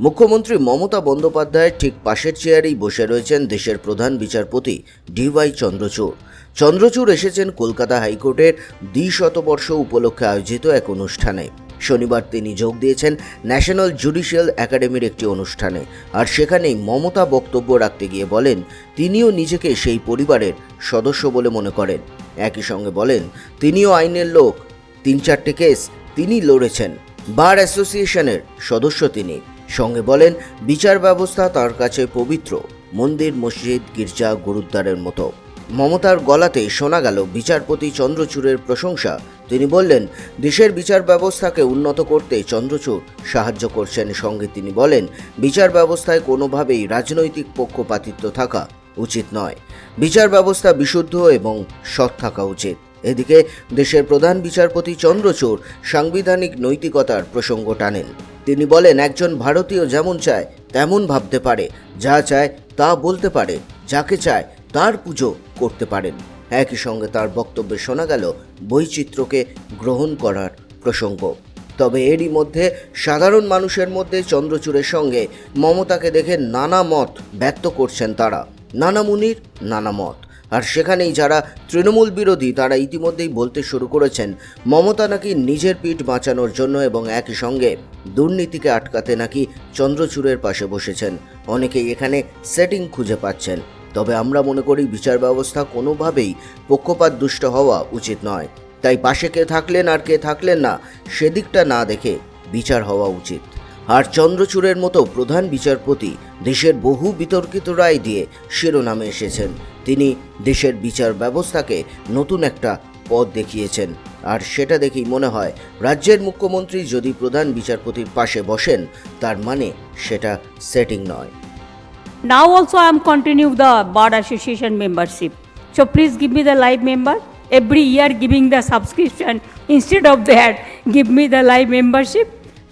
মুখ্যমন্ত্রী মমতা বন্দ্যোপাধ্যায়ের ঠিক পাশের চেয়ারেই বসে রয়েছেন দেশের প্রধান বিচারপতি ডিওয়াই চন্দ্রচূড়। চন্দ্রচূড় এসেছেন কলকাতা হাইকোর্টের দ্বিশতবর্ষ উপলক্ষে আয়োজিত এক অনুষ্ঠানে। শনিবার তিনি যোগ দিয়েছেন ন্যাশনাল জুডিশিয়াল একাডেমির একটি অনুষ্ঠানে। আর সেখানেই মমতা বক্তব্য রাখতে গিয়ে বলেন, তিনিও নিজেকে সেই পরিবারের সদস্য বলে মনে করেন। একই সঙ্গে বলেন, তিনিও আইনের লোক। তিন চারটে কেস তিনি লড়েছেন। বার অ্যাসোসিয়েশনের সদস্য তিনি। সঙ্গে বলেন, বিচার ব্যবস্থা তার কাছে পবিত্র। মন্দির, মসজিদ, গির্জা, গুরুদ্বারের মতো। মমতার গলাতে শোনা গেল বিচারপতি চন্দ্রচূড়ের প্রশংসা। তিনি বললেন, দেশের বিচার ব্যবস্থাকে উন্নত করতে চন্দ্রচূড় সাহায্য করছেন। সঙ্গে তিনি বলেন, বিচার ব্যবস্থায় কোনোভাবেই রাজনৈতিক পক্ষপাতিত্ব থাকা উচিত নয়। বিচার ব্যবস্থা বিশুদ্ধ এবং সৎ থাকা উচিত। এদিকে দেশের প্রধান বিচারপতি চন্দ্রচূড় সাংবিধানিক নৈতিকতার প্রসঙ্গ টানেন। তিনি বলেন, একজন ভারতীয় যেমন চায়, তেমন ভাবতে পারে। যা চায়, তা বলতে পারে। যাকে চায়, তার পুজো করতে পারেন। একই সঙ্গে তার বক্তব্যে শোনা গেল বৈচিত্র্যকে গ্রহণ করার প্রসঙ্গ। তবে এরই মধ্যে সাধারণ মানুষের মধ্যে চন্দ্রচূড়ের সঙ্গে মমতাকে দেখে নানা মত ব্যক্ত করছেন তারা। নানা মুনির, নানা মত। আর সেখানেই যারা তৃণমূল বিরোধী, তারা ইতিমধ্যেই বলতে শুরু করেছেন, মমতা নাকি নিজের পিঠ বাঁচানোর জন্য এবং একই সঙ্গে দুর্নীতিকে আটকাতে নাকি চন্দ্রচূড়ের পাশে বসেছেন। অনেকেই এখানে সেটিং খুঁজে পাচ্ছেন। তবে আমরা মনে করি বিচার ব্যবস্থা কোনোভাবেই পক্ষপাত দুষ্ট হওয়া উচিত নয়। তাই পাশে কে থাকলেন আর কে থাকলেন না, সেদিকটা না দেখে বিচার হওয়া উচিত। আর চন্দ্রচূড়ের মতো প্রধান বিচারপতি দেশের বহু বিতর্কিত রায় দিয়ে শিরোনামে এসেছেন। তিনি দেশের বিচার ব্যবস্থাকে নতুন একটা পথ দেখিয়েছেন। আর সেটা দেখেই মনে হয়, রাজ্যের মুখ্যমন্ত্রী যদি প্রধান বিচারপতির পাশে বসেন, তার মানে সেটা সেটিং নয়। Now also I am continue the bird association membership so please give me the live member every year giving the subscription instead of that give me the live membership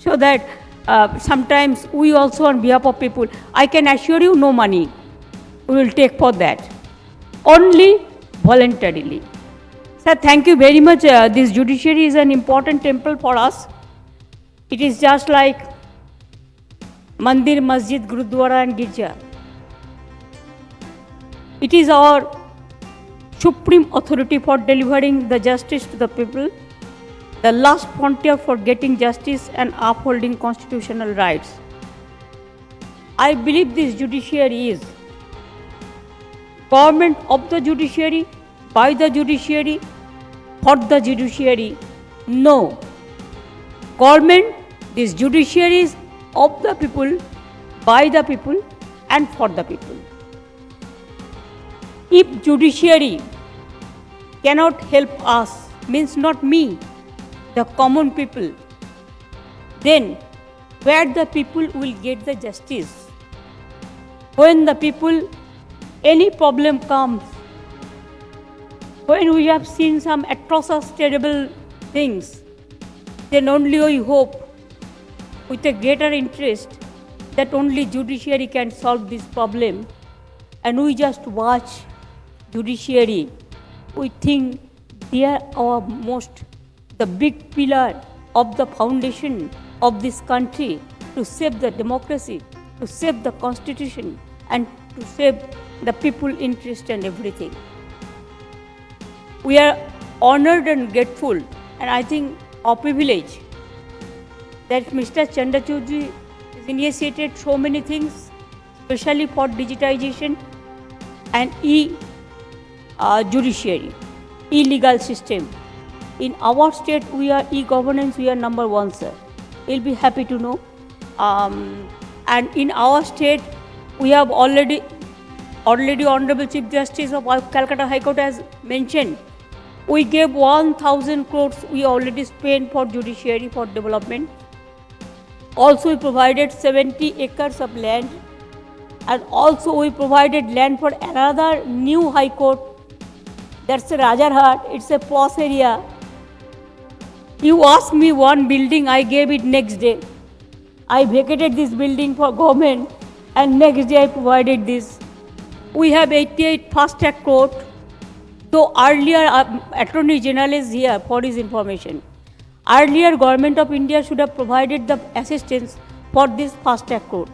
so that uh, sometimes we also on behalf of people, I can assure you no money we will take for that. Only voluntarily. Sir, thank you very much. Uh, this judiciary is an important temple for us. It is just like Mandir, Masjid, Gurudwara, and Girja. It is our supreme authority for delivering the justice to the people, the last frontier for getting justice and upholding constitutional rights. I believe this judiciary is government of the judiciary, by the judiciary, for the judiciary. No. Government, this judiciary is of the people, by the people, and for the people. If judiciary cannot help us, means not me, the common people, then where the people will get the justice? When the people, any problem comes, when we have seen some atrocious, terrible things, then only we hope with a greater interest that only judiciary can solve this problem. And we just watch judiciary. We think they are our most the big pillar of the foundation of this country to save the democracy to save the constitution and to save the people interest and everything we are honored and grateful and i think a privilege that Mr. Chandrachudji has initiated so many things, especially for digitization and e uh, judiciary, e legal system. In our state, we are e governance. We are number one, sir. You'll be happy to know. Um, and in our state, we have already, already Honorable Chief Justice of Calcutta High Court has mentioned. We gave 1,000 crores. We already spent for judiciary for development. Also, we provided 70 acres of land, and also we provided land for another new high court. That's Rajarhat. It's a posh area. You asked me one building, I gave it next day. I vacated this building for government, and next day I provided this. We have 88 fast track court. So earlier, uh, Attorney General is here for his information. Earlier, Government of India should have provided the assistance for this fast track court?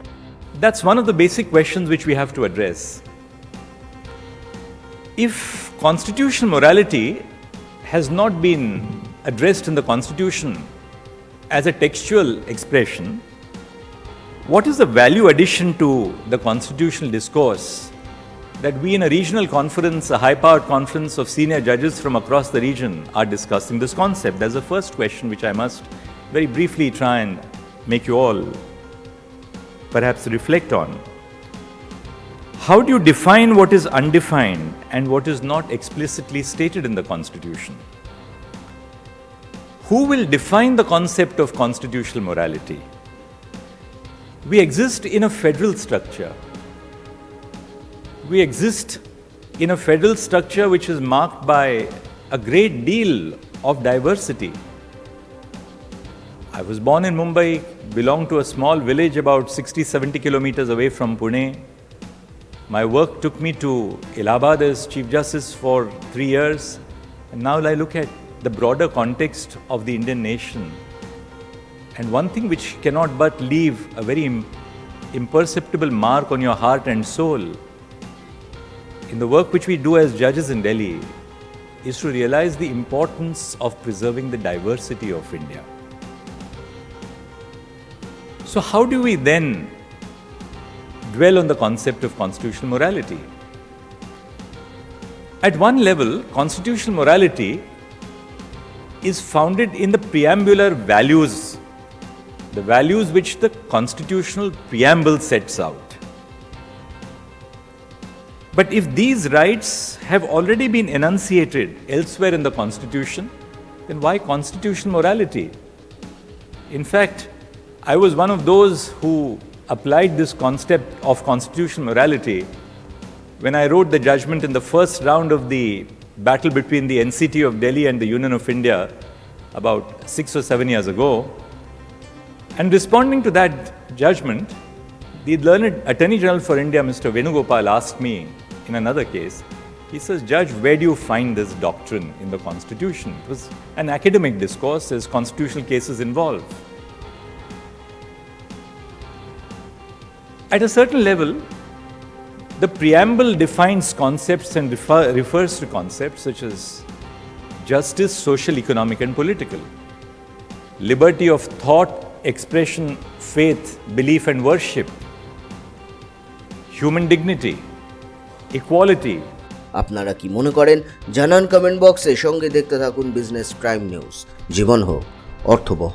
That's one of the basic questions which we have to address. If constitutional morality has not been addressed in the Constitution as a textual expression, what is the value addition to the constitutional discourse that we in a regional conference, a high powered conference of senior judges from across the region, are discussing this concept? That's the first question which I must very briefly try and make you all perhaps reflect on. How do you define what is undefined and what is not explicitly stated in the Constitution? Who will define the concept of constitutional morality? We exist in a federal structure. We exist in a federal structure which is marked by a great deal of diversity. I was born in Mumbai, belonged to a small village about 60 70 kilometers away from Pune. My work took me to Allahabad as Chief Justice for three years. And now I look at the broader context of the Indian nation. And one thing which cannot but leave a very imperceptible mark on your heart and soul in the work which we do as judges in Delhi is to realize the importance of preserving the diversity of India. So, how do we then dwell on the concept of constitutional morality? At one level, constitutional morality is founded in the preambular values, the values which the constitutional preamble sets out. But if these rights have already been enunciated elsewhere in the Constitution, then why constitutional morality? In fact, I was one of those who applied this concept of constitutional morality when I wrote the judgment in the first round of the battle between the NCT of Delhi and the Union of India about six or seven years ago. And responding to that judgment, the learned Attorney General for India, Mr. Venugopal, asked me in another case, he says, Judge, where do you find this doctrine in the Constitution? It was an academic discourse as constitutional cases involve. At a certain level, the preamble defines concepts and refer, refers to concepts such as justice, social, economic, and political, liberty of thought, expression, faith, belief, and worship, human dignity, equality, আপনারা কি মনে করেন জানান comment বক্সে সঙ্গে দেখতে থাকুন business crime news জীবন হোক অর্থবহ